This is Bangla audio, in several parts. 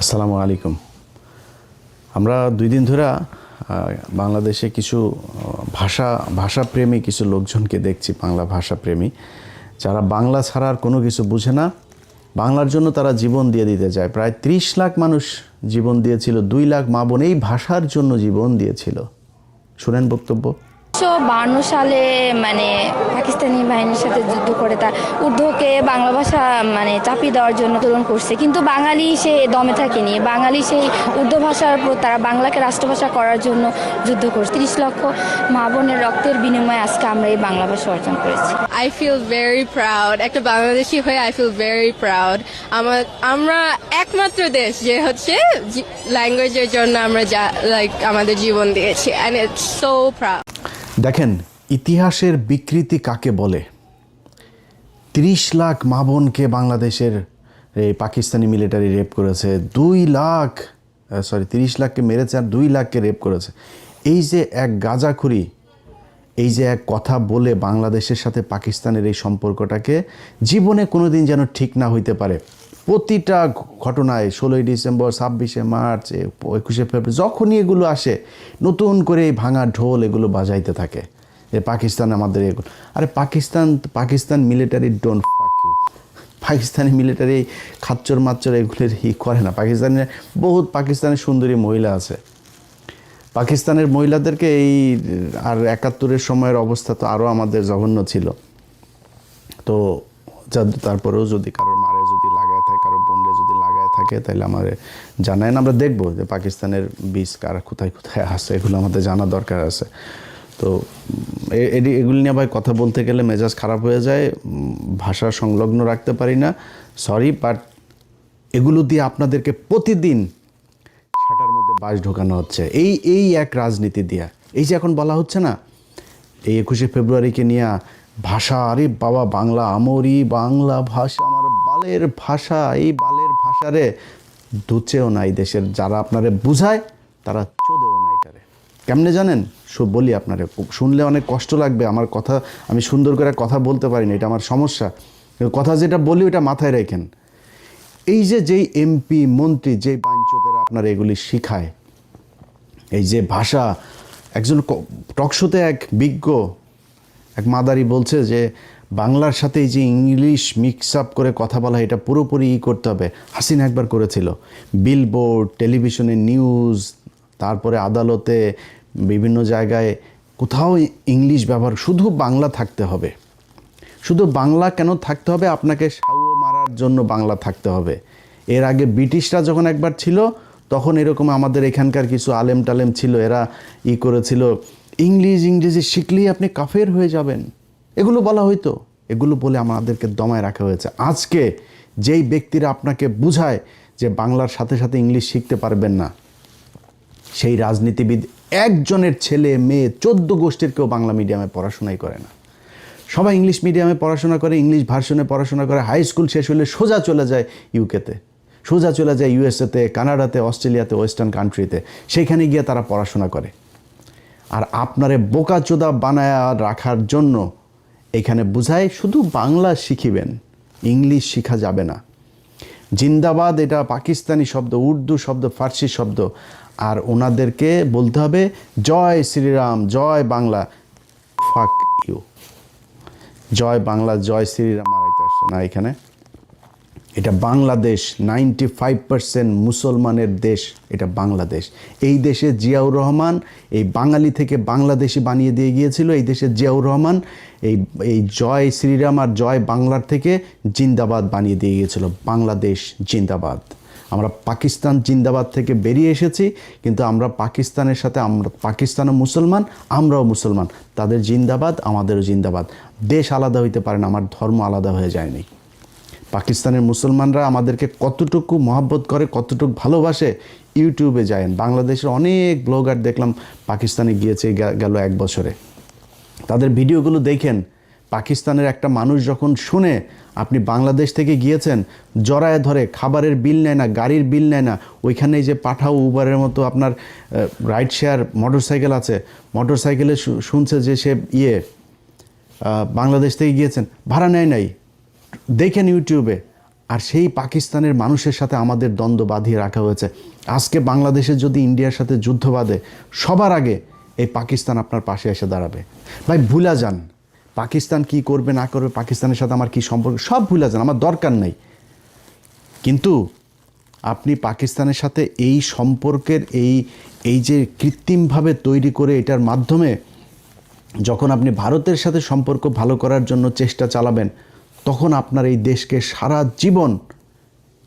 আসসালামু আলাইকুম। আমরা দুই দিন ধরে বাংলাদেশে কিছু ভাষা, ভাষাপ্রেমী কিছু লোকজনকে দেখছি, বাংলা ভাষাপ্রেমী, যারা বাংলা ছাড়া আর কোনো কিছু বুঝে না। বাংলার জন্য তারা জীবন দিয়ে দিতে চায়। প্রায় ত্রিশ লাখ মানুষ জীবন দিয়েছিল, দুই লাখ মা বোন এই ভাষার জন্য জীবন দিয়েছিল। শুনেন বক্তব্য। উনিশশো সালে মানে পাকিস্তানি বাহিনীর সাথে যুদ্ধ করে তার ঊর্ধ্বকে বাংলা ভাষা মানে চাপিয়ে দেওয়ার জন্য আন্দোলন করছে কিন্তু বাঙালি সে দমে থাকেনি বাঙালি সেই উর্দু ভাষার তারা বাংলাকে রাষ্ট্রভাষা করার জন্য যুদ্ধ করছে তিরিশ লক্ষ মা বোনের রক্তের বিনিময়ে আজকে আমরা এই বাংলা ভাষা অর্জন করেছি আই feel ভেরি proud. একটা বাংলাদেশি হয়ে আই feel ভেরি proud. আমার আমরা একমাত্র দেশ যে হচ্ছে ল্যাঙ্গুয়েজের জন্য আমরা যা লাইক আমাদের জীবন দিয়েছি and it's সো proud. দেখেন, ইতিহাসের বিকৃতি কাকে বলে? তিরিশ লাখ মা বোনকে বাংলাদেশের এই পাকিস্তানি মিলিটারি রেপ করেছে, দুই লাখ সরি তিরিশ লাখকে মেরেছে আর দুই লাখকে রেপ করেছে। এই যে এক গাজাখুরি, এই যে এক কথা বলে বাংলাদেশের সাথে পাকিস্তানের এই সম্পর্কটাকে জীবনে কোনো দিন যেন ঠিক না হইতে পারে। প্রতিটা ঘটনায় ষোলোই ডিসেম্বর, ছাব্বিশে মার্চ একুশে ফেব্রুয়ারি, যখনই এগুলো আসে, নতুন করে এই ভাঙা ঢোল এগুলো বাজাইতে থাকে। যে পাকিস্তান আমাদের এগুলো আরে পাকিস্তান পাকিস্তান মিলিটারি ইউ পাকিস্তানি মিলিটারি খাচ্চর মাচ্চর এগুলোর ই করে না। পাকিস্তানের বহুত পাকিস্তানের সুন্দরী মহিলা আছে। পাকিস্তানের মহিলাদেরকে এই, আর একাত্তরের সময়ের অবস্থা তো আরও আমাদের জঘন্য ছিল। তো তারপরেও যদি কারোর মারে যদি লাগায় থাকে কারোর বোনরে যদি লাগায় থাকে তাহলে আমার জানায় না। আমরা দেখব যে পাকিস্তানের বীজ কার কোথায় কোথায় আছে এগুলো আমাদের জানা দরকার আছে। তো উম, এ- এডি- এগুলি নিয়ে ভাই কথা বলতে গেলে মেজাজ খারাপ হয়ে যায় ভাষা সংলগ্ন রাখতে পারি না। সরি বাট এগুলো দিয়ে আপনাদেরকে প্রতিদিন সেটার মধ্যে বাস ঢোকানো হচ্ছে। এই এই এক রাজনীতি দিয়া। এই যে এখন বলা হচ্ছে না এই একুশে ফেব্রুয়ারিকে নিয়ে ভাষা আরে বাবা বাংলা আমরি বাংলা ভাষা আমার বালের ভাষা এই বালের ভাষারে দুচেও নাই দেশের। যারা আপনারে বুঝায়, তারা চোদেও নাই তারে। কেমনে জানেন? বলি আপনারে শুনলে অনেক কষ্ট লাগবে। আমার কথা, আমি সুন্দর করে কথা বলতে পারি না, এটা আমার সমস্যা। কথা যেটা বলি, ওটা মাথায় রেখেন। এই যে, যেই এমপি মন্ত্রী, যেই বাঞ্চতেরা আপনার এগুলি শিখায়, এই যে ভাষা, একজন টকশোতে এক বিজ্ঞ, এক মাদারি বলছে যে বাংলার সাথে যে ইংলিশ মিক্স আপ করে কথা বলা এটা পুরোপুরি ই করতে হবে। হাসিনা একবার করেছিল। বিলবোর্ড টেলিভিশনে নিউজ তারপরে আদালতে বিভিন্ন জায়গায় কোথাও ইংলিশ ব্যবহার, শুধু বাংলা থাকতে হবে। শুধু বাংলা কেন থাকতে হবে? আপনাকে সাউ মারার জন্য বাংলা থাকতে হবে। এর আগে ব্রিটিশরা যখন একবার ছিল, তখন এরকম আমাদের এখানকার কিছু আলেম টালেম ছিল, এরা ই করেছিল, ইংলিশ, ইংরেজি শিখলেই আপনি কাফের হয়ে যাবেন। এগুলো বলা হয়তো এগুলো বলে আমাদেরকে দমায় রাখা হয়েছে। আজকে যেই ব্যক্তিরা আপনাকে বুঝায় যে বাংলার সাথে সাথে ইংলিশ শিখতে পারবেন না, সেই রাজনীতিবিদ একজনের ছেলে, মেয়ে, চোদ্দ গোষ্ঠীর কেউ বাংলা মিডিয়ামে পড়াশোনাই করে না। সবাই ইংলিশ মিডিয়ামে পড়াশোনা করে, ইংলিশ ভার্সনে পড়াশোনা করে, হাই স্কুল শেষ হলে সোজা চলে যায় ইউকেতে। সোজা চলে যায় ইউএসএতে, কানাডাতে, অস্ট্রেলিয়াতে, ওয়েস্টার্ন কান্ট্রিতে। সেখানে গিয়ে তারা পড়াশোনা করে। আর আপনারে বোকাচোদা বানায় রাখার জন্য এখানে বুঝায় শুধু বাংলা শিখিবেন, ইংলিশ শিখা যাবে না। জিন্দাবাদ এটা পাকিস্তানি শব্দ, উর্দু শব্দ, ফার্সি শব্দ। আর ওনাদেরকে বলতে হবে, জয় শ্রীরাম, জয় বাংলা, ফাক ইউ। জয় বাংলা, জয় শ্রীরাম মারাইতে আসছে না এখানে। এটা বাংলাদেশ নাইনটি ফাইভ পার্সেন্ট মুসলমানের দেশ, এটা বাংলাদেশ। এই দেশে জিয়াউর রহমান, এই বাঙালি থেকে বাংলাদেশি বানিয়ে দিয়ে গিয়েছিল এই দেশে জিয়াউর রহমান। এই এই জয় শ্রীরাম আর জয় বাংলার থেকে জিন্দাবাদ বানিয়ে দিয়ে গিয়েছিল। বাংলাদেশ জিন্দাবাদ। আমরা পাকিস্তান জিন্দাবাদ থেকে বেরিয়ে এসেছি, কিন্তু আমরা পাকিস্তানের সাথে আমরা, পাকিস্তানও মুসলমান, আমরাও মুসলমান। তাদের জিন্দাবাদ, আমাদেরও জিন্দাবাদ। দেশ আলাদা হইতে পারে না, আমার ধর্ম আলাদা হয়ে যায়নি। পাকিস্তানের মুসলমানরা আমাদেরকে কতটুকু মহাব্বত করে, কতটুকু ভালোবাসে, ইউটিউবে যায় বাংলাদেশের অনেক ব্লগার দেখলাম পাকিস্তানে গিয়েছে গেল এক বছরে। তাদের ভিডিওগুলো দেখেন, পাকিস্তানের একটা মানুষ যখন শুনে আপনি বাংলাদেশ থেকে গিয়েছেন, জড়ায় ধরে, খাবারের বিল নেয় না, গাড়ির বিল নেয় না ওইখানে যে পাঠাও উবারের মতো আপনার রাইড শেয়ার মোটরসাইকেল আছে, মোটরসাইকেলে শুনছে যে সে ইয়ে বাংলাদেশ থেকে গিয়েছেন, ভাড়া নেয় নাই। দেখেন ইউটিউবে আর সেই পাকিস্তানের মানুষের সাথে আমাদের দ্বন্দ্ব বাঁধিয়ে রাখা হয়েছে। আজকে বাংলাদেশের যদি ইন্ডিয়ার সাথে যুদ্ধ বাঁধে, সবার আগে এই পাকিস্তান আপনার পাশে এসে দাঁড়াবে। ভাই, ভুলা যান। পাকিস্তান কি করবে, না করবে, পাকিস্তানের সাথে আমার কি সম্পর্ক, সব ভুলা যান, আমার দরকার নেই। কিন্তু আপনি পাকিস্তানের সাথে এই সম্পর্কের, এই এই যে কৃত্রিমভাবে তৈরি করে এটার মাধ্যমে যখন আপনি ভারতের সাথে সম্পর্ক ভালো করার জন্য চেষ্টা চালাবেন তখন আপনার এই দেশকে সারা জীবন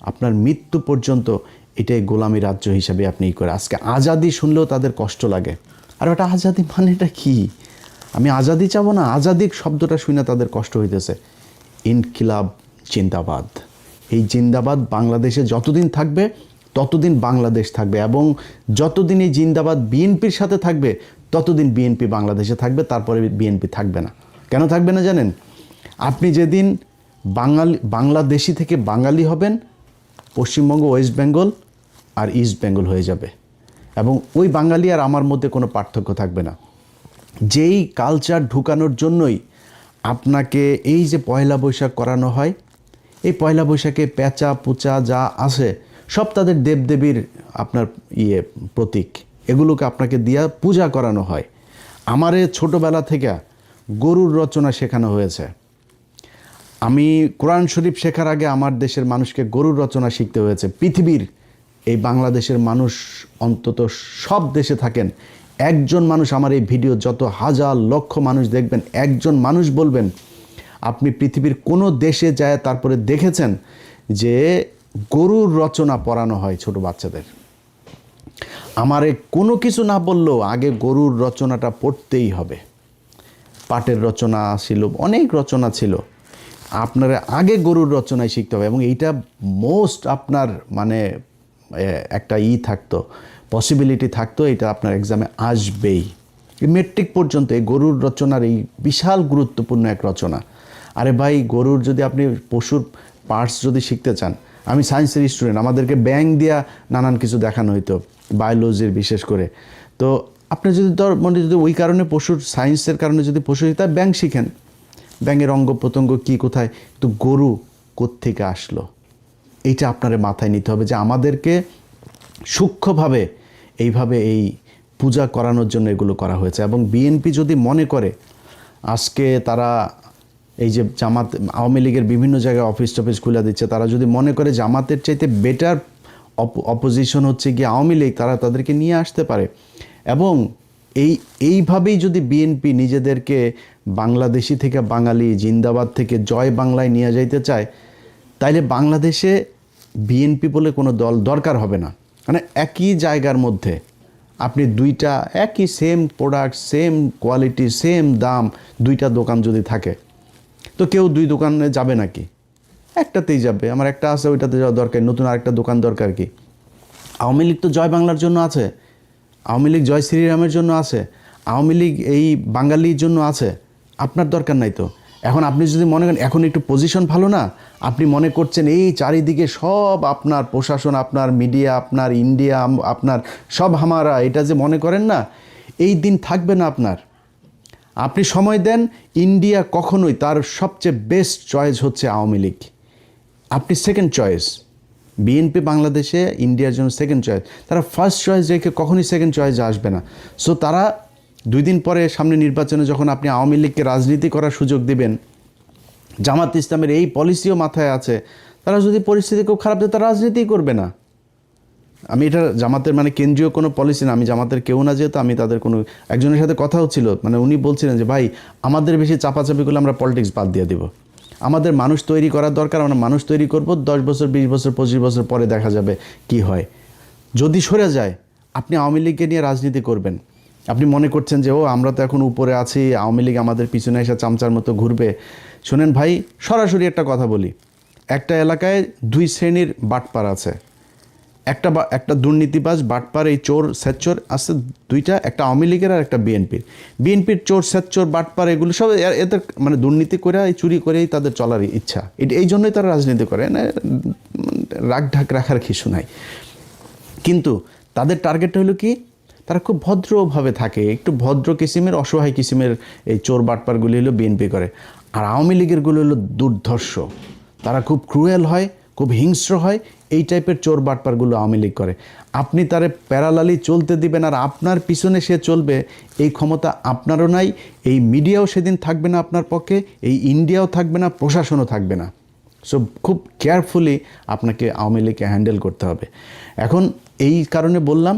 আপনার মৃত্যু পর্যন্ত এটাই গোলামী রাজ্য হিসাবে আপনি করে আজকে আজাদি শুনলেও তাদের কষ্ট লাগে। আর ওটা আজাদি মানে এটা কি? আমি আজাদি চাবো না আজাদিক শব্দটা শুনে তাদের কষ্ট হইতেছে। ইনকিলাব, জিন্দাবাদ। এই জিন্দাবাদ বাংলাদেশে যতদিন থাকবে, ততদিন বাংলাদেশ থাকবে এবং যতদিন এই জিন্দাবাদ বিএনপির সাথে থাকবে, ততদিন বিএনপি বাংলাদেশে থাকবে, তারপরে বিএনপি থাকবে না। কেন থাকবে না জানেন? আপনি যেদিন বাঙালি, বাংলাদেশি থেকে বাঙালি হবেন, পশ্চিমবঙ্গ, ওয়েস্ট বেঙ্গল আর ইস্ট বেঙ্গল হয়ে যাবে। এবং ওই বাঙালি আর আমার মধ্যে কোনো পার্থক্য থাকবে না। যেই কালচার ঢুকানোর জন্যই আপনাকে এই যে পয়লা বৈশাখ করানো হয়, এই পয়লা বৈশাখে পেঁচা, পুচা যা আছে, সব তাদের দেবদেবীর আপনার ইয়ে প্রতীক। এগুলোকে আপনাকে দিয়া পূজা করানো হয়। আমারে ছোটোবেলা থেকে গরুর রচনা শেখানো হয়েছে। আমি কোরআন শরীফ শেখার আগে আমার দেশের মানুষকে গরুর রচনা শিখতে হয়েছে। পৃথিবীর এই বাংলাদেশের মানুষ অন্তত সব দেশে থাকেন। একজন মানুষ আমার এই ভিডিও যত হাজার লক্ষ মানুষ দেখবেন, একজন মানুষ বলবেন, আপনি পৃথিবীর কোনো দেশে যায় তারপরে দেখেছেন যে গরুর রচনা পড়ানো হয় ছোট বাচ্চাদের? আমারে কোনো কিছু না বললেও আগে গরুর রচনাটা পড়তেই হবে। পাটের রচনা ছিল, অনেক রচনা ছিল। আপনার আগে গরুর রচনায় শিখতে হবে এবং এইটা মোস্ট আপনার মানে একটা ই থাকতো পসিবিলিটি থাকতো, এটা আপনার এক্সামে আসবেই। মেট্রিক পর্যন্ত, এই গরুর রচনার এই বিশাল গুরুত্বপূর্ণ এক রচনা। আরে ভাই, গরুর যদি আপনি পশুর পার্টস যদি শিখতে চান, আমি সায়েন্সের স্টুডেন্ট আমাদেরকে ব্যাং দিয়া নানান কিছু দেখানো হতো বায়োলজির বিশেষ করে। তো আপনি যদি ধর মানে যদি ওই কারণে পশুর সায়েন্সের কারণে যদি পশু তা ব্যাং শিখেন। ব্যাঙের অঙ্গ প্রত্যঙ্গ কী কোথায়? তো গরু কোত্থেকে আসলো? এইটা আপনার মাথায় নিতে হবে যে আমাদেরকে সূক্ষ্মভাবে এইভাবে এই পূজা করানোর জন্য এগুলো করা হয়েছে। এবং বিএনপি যদি মনে করে, আজকে তারা এই যে জামাত, আওয়ামী লীগের বিভিন্ন জায়গায় অফিস টফিস খুলে দিচ্ছে, তারা যদি মনে করে জামাতের চাইতে বেটার অপোজিশন হচ্ছে গিয়ে আওয়ামী লীগ, তারা তাদেরকে নিয়ে আসতে পারে। এবং এই, এইভাবেই যদি বিএনপি নিজেদেরকে বাংলাদেশি থেকে বাঙালি, জিন্দাবাদ থেকে জয় বাংলায় নিয়ে যাইতে চায়, তাইলে বাংলাদেশে বিএনপি বলে কোনো দল দরকার হবে না। মানে একই জায়গার মধ্যে আপনি দুইটা একই same product same quality same দাম দুইটা দোকান যদি থাকে, তো কেউ দুই দোকানে যাবে নাকি? একটাতেই যাবে। আমার একটা আছে, ওইটাতে যাওয়া দরকার, নতুন আরেকটা দোকান দরকার কি? আওয়ামী লীগ তো জয় বাংলার জন্য আছে। আওয়ামী লীগ জয় শ্রীরামের জন্য আছে, আওয়ামী লীগ এই বাঙালির জন্য আছে, আপনার দরকার নাই তো। এখন আপনি যদি মনে করেন এখন একটু পজিশন ভালো না, আপনি মনে করছেন এই চারিদিকে সব আপনার প্রশাসন, আপনার মিডিয়া আপনার ইন্ডিয়া আপনার সব হামারা, এটা যে মনে করেন না, এই দিন থাকবে না আপনার। আপনি সময় দেন ইন্ডিয়া কখনোই তার সবচেয়ে বেস্ট চয়েস হচ্ছে আওয়ামী লীগ। আপনি সেকেন্ড চয়েস বিএনপি বাংলাদেশে ইন্ডিয়ার জন্য সেকেন্ড চয়েস তারা ফার্স্ট চয়েস রেখে কখনই সেকেন্ড চয়েসে আসবে না। সো তারা দুই দিন পরে সামনে নির্বাচনে যখন আপনি আওয়ামী লীগকে রাজনীতি করার সুযোগ দিবেন, জামাত ইসলামের এই পলিসিও মাথায় আছে, তারা যদি পরিস্থিতি খুব খারাপ দেয়, তারা রাজনীতিই করবে না। আমি এটা জামাতের মানে কেন্দ্রীয় কোনো পলিসি না, আমি জামাতের কেউ না যেহেতু, আমি তাদের কোনো, একজনের সাথে কথা হচ্ছিল মানে উনি বলছিলেন যে, ভাই, আমাদের বেশি চাপাচাপি করলে আমরা পলিটিক্স বাদ দিয়ে দিব। আমাদের মানুষ তৈরি করার দরকার, আমরা মানুষ তৈরি করব, দশ বছর, বিশ বছর, পঁচিশ বছর পরে দেখা যাবে কি হয়। যদি সরে যায়, আপনি আওয়ামী লীগকে নিয়ে রাজনীতি করবেন। আপনি মনে করছেন যে, ও, আমরা তো এখন উপরে আছি, আওয়ামী লীগ আমাদের পিছনে এসে চামচার মতো ঘুরবে। শোনেন ভাই, সরাসরি একটা কথা বলি। একটা এলাকায় দুই শ্রেণির বাটপার আছে। একটা বা একটা দুর্নীতিবাজ, বাটপার এই চোর, স্যাচ্চোর আছে দুইটা, একটা আওয়ামী লীগের আর একটা বিএনপির। বিএনপির চোর, স্যাচ্চোর, বাটপার এগুলো সব এদের মানে দুর্নীতি করে এই চুরি করেই তাদের চলার ইচ্ছা। এটা এই জন্যই তারা রাজনীতি করে, না, রাগ ঢাক রাখার কিছু নাই। কিন্তু তাদের টার্গেটটা হলো কি, তারা খুব ভদ্রভাবে থাকে, একটু ভদ্র কিসিমের, অসহায় কিসিমের এই চোর, বাটপারগুলি হলো বিএনপি করে। আর আওয়ামী লীগেরগুলো হলো দুর্ধর্ষ। তারা খুব ক্রুয়েল হয় খুব হিংস্র হয়, এই টাইপের চোর বাটপারগুলো আওয়ামী লীগ করে। আপনি তারে প্যারালালি চলতে দিবেন আর আপনার পিছনে সে চলবে, এই ক্ষমতা আপনারও নাই, এই মিডিয়াও সেদিন থাকবে না আপনার পক্ষে, এই ইন্ডিয়াও থাকবে না, প্রশাসনও থাকবে না। সো খুব কেয়ারফুলি আপনাকে আওয়ামী লীগকে হ্যান্ডেল করতে হবে। এখন এই কারণে বললাম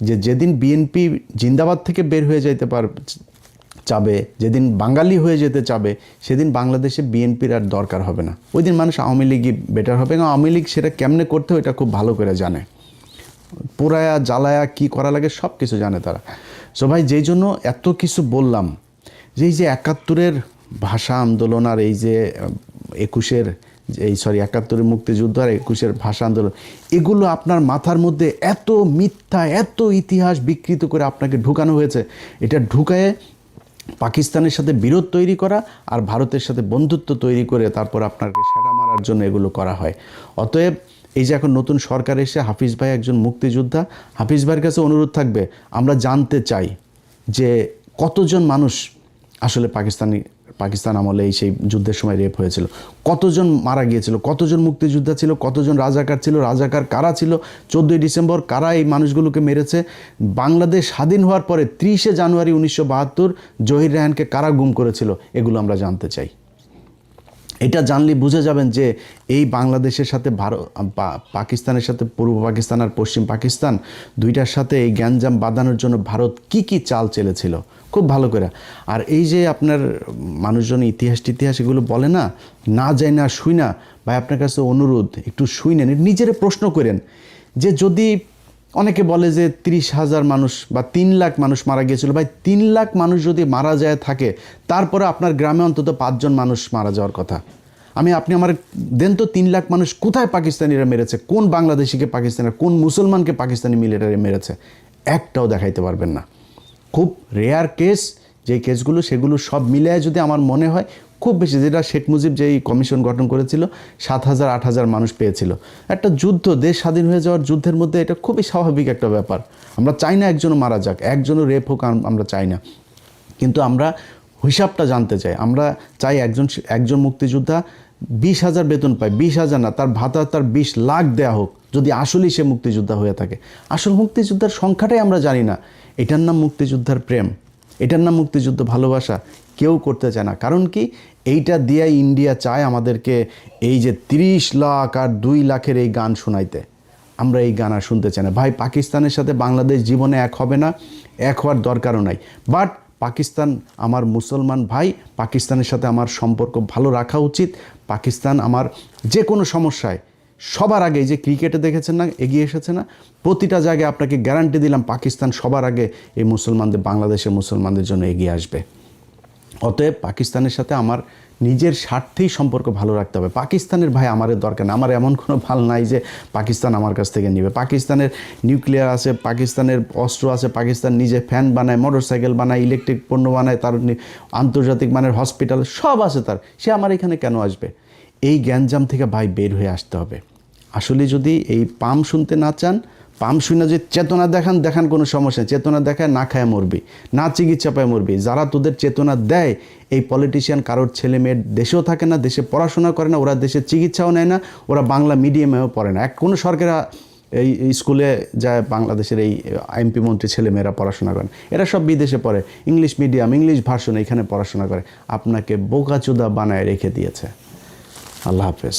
যে, যেদিন বিএনপি জিন্দাবাদ থেকে বের হয়ে যাইতে পার চাবে, যেদিন বাঙালি হয়ে যেতে চাবে, সেদিন বাংলাদেশে বিএনপির আর দরকার হবে না। ওই দিন মানুষ আওয়ামী লীগই বেটার হবে। এবং আওয়ামী লীগ সেটা কেমনে করতে হয় এটা খুব ভালো করে জানে। পোড়ায়া জ্বালায়া, কি করা লাগে সব কিছু জানে তারা। সো ভাই, যেই জন্য এত কিছু বললাম, যে এই যে একাত্তরের ভাষা আন্দোলন আর এই যে একুশের, এই সরি একাত্তরের মুক্তিযুদ্ধ আর একুশের ভাষা আন্দোলন, এগুলো আপনার মাথার মধ্যে এত মিথ্যা, এত ইতিহাস বিকৃত করে আপনাকে ঢুকানো হয়েছে। এটা ঢুকায়ে পাকিস্তানের সাথে বিরোধ তৈরি করা আর ভারতের সাথে বন্ধুত্ব তৈরি করে তারপর আপনাকে সেটা মারার জন্য এগুলো করা হয়। অতএব এই যে এখন নতুন সরকার এসে হাফিজ ভাই একজন মুক্তিযোদ্ধা, হাফিজ ভাইয়ের কাছে অনুরোধ থাকবে, আমরা জানতে চাই যে কতজন মানুষ আসলে পাকিস্তানি পাকিস্তান আমলে এই সেই যুদ্ধের সময় রেপ হয়েছিল। কতজন মারা গিয়েছিল? কতজন মুক্তিযোদ্ধা ছিল? কতজন রাজাকার ছিল? রাজাকার কারা ছিল? চোদ্দোই ডিসেম্বর কারা এই মানুষগুলোকে মেরেছে? বাংলাদেশ স্বাধীন হওয়ার পরে ত্রিশে জানুয়ারি উনিশশো বাহাত্তর জহির রায়হানকে কারা গুম করেছিল? এগুলো আমরা জানতে চাই। এটা জানলে বুঝে যাবেন যে এই বাংলাদেশের সাথে ভারত পাকিস্তানের সাথে পূর্ব পাকিস্তান আর পশ্চিম পাকিস্তান দুইটার সাথে এই গ্যাঞ্জাম বাঁধানোর জন্য ভারত কি কি চাল চেলেছিল? খুব ভালো করে। আর এই যে আপনার মানুষজন ইতিহাস টিতিহাস এগুলো বলে না না যায় না শুই না, ভাই আপনার কাছে অনুরোধ, একটু শুই নেন, নিজেরে প্রশ্ন করেন যে যদি অনেকে বলে যে তিরিশ হাজার মানুষ বা তিন লাখ মানুষ মারা গিয়েছিল। ভাই, তিন লাখ মানুষ যদি মারা যায় থাকে, তারপরে আপনার গ্রামে অন্তত পাঁচজন মানুষ মারা যাওয়ার কথা। আমি, আপনি আমার দেন তো তিন লাখ মানুষ কোথায় পাকিস্তানিরা মেরেছে? কোন বাংলাদেশিকে পাকিস্তানের, কোন মুসলমানকে পাকিস্তানি মিলিটারি মেরেছে? একটাও দেখাইতে পারবেন না। খুব রেয়ার কেস যে কেসগুলো সেগুলো সব মিলিয়ে যদি আমার মনে হয় খুব বেশি, যেটা শেখ মুজিব যেই কমিশন গঠন করেছিল, সাত হাজার, আট হাজার মানুষ পেয়েছিল। একটা যুদ্ধ, দেশ স্বাধীন হয়ে যাওয়ার যুদ্ধের মধ্যে এটা খুবই স্বাভাবিক একটা ব্যাপার। আমরা চাই না একজনও মারা যাক, একজনও রেপ হোক, আম- আমরা চাই না। কিন্তু আমরা হিসাবটা জানতে চাই। আমরা চাই একজন একজন মুক্তিযোদ্ধা বিশ হাজার বেতন পায়, বিশ হাজার না, তার ভাতা তার বিশ লাখ দেয়া হোক, যদি আসলেই সে মুক্তিযোদ্ধা হয়ে থাকে। আসল মুক্তিযোদ্ধার সংখ্যাটাই আমরা জানি না। এটার নাম মুক্তিযোদ্ধার প্রেম। এটার নাম মুক্তিযুদ্ধ ভালোবাসা। কেউ করতে চায় না। কারণ কি? এইটা দিয়ে ইন্ডিয়া চায় আমাদেরকে এই যে তিরিশ লাখ আর দুই লাখের এই গান শোনাইতে। আমরা এই গান আর শুনতে চাই না। ভাই, পাকিস্তানের সাথে বাংলাদেশ জীবনে এক হবে না, এক হওয়ার দরকারও নাই। বাট পাকিস্তান আমার মুসলমান ভাই, পাকিস্তানের সাথে আমার সম্পর্ক ভালো রাখা উচিত। পাকিস্তান আমার যে কোনো সমস্যায় সবার আগে যে ক্রিকেটে দেখেছেন না, এগিয়ে এসেছে না, প্রতিটা জায়গায় আপনাকে গ্যারান্টি দিলাম, পাকিস্তান সবার আগে এই মুসলমানদের, বাংলাদেশের মুসলমানদের জন্য এগিয়ে আসবে। অতএব পাকিস্তানের সাথে আমার নিজের স্বার্থেই সম্পর্ক ভালো রাখতে হবে। পাকিস্তানের ভাই আমাদের দরকার আমার এমন কোনো ভালো নাই যে পাকিস্তান আমার কাছ থেকে নিবে। পাকিস্তানের নিউক্লিয়ার আছে, পাকিস্তানের অস্ত্র আছে, পাকিস্তান নিজে ফ্যান বানায়, মোটরসাইকেল বানায়, ইলেকট্রিক পণ্য বানায়, তার আন্তর্জাতিক মানের হসপিটাল, সব আছে তার। সে আমার এখানে কেন আসবে? এই গ্যাঞ্জাম থেকে ভাই বের হয়ে আসতে হবে। আসলে যদি এই পাম শুনতে না চান পাম শুনে যে চেতনা দেখান দেখান কোনো সমস্যা নেই। চেতনা দেখায় না খায় মরবি, না চিকিৎসা পায় মরবি। যারা তোদের চেতনা দেয়, এই পলিটিশিয়ান কারোর ছেলে মেয়ের দেশেও থাকে না, দেশে পড়াশোনা করে না, ওরা দেশে চিকিৎসাও নেয় না, ওরা বাংলা মিডিয়ামেও পড়ে না। এক কোনো সরকার এই এই স্কুলে যায়, বাংলাদেশের এই এমপি মন্ত্রী ছেলেমেয়েরা পড়াশোনা করেন। এরা সব বিদেশে পড়ে। ইংলিশ মিডিয়াম ইংলিশ ভার্সন এখানে পড়াশোনা করে। আপনাকে বোকাচোদা বানায় রেখে দিয়েছে। আল্লাহ হাফেজ।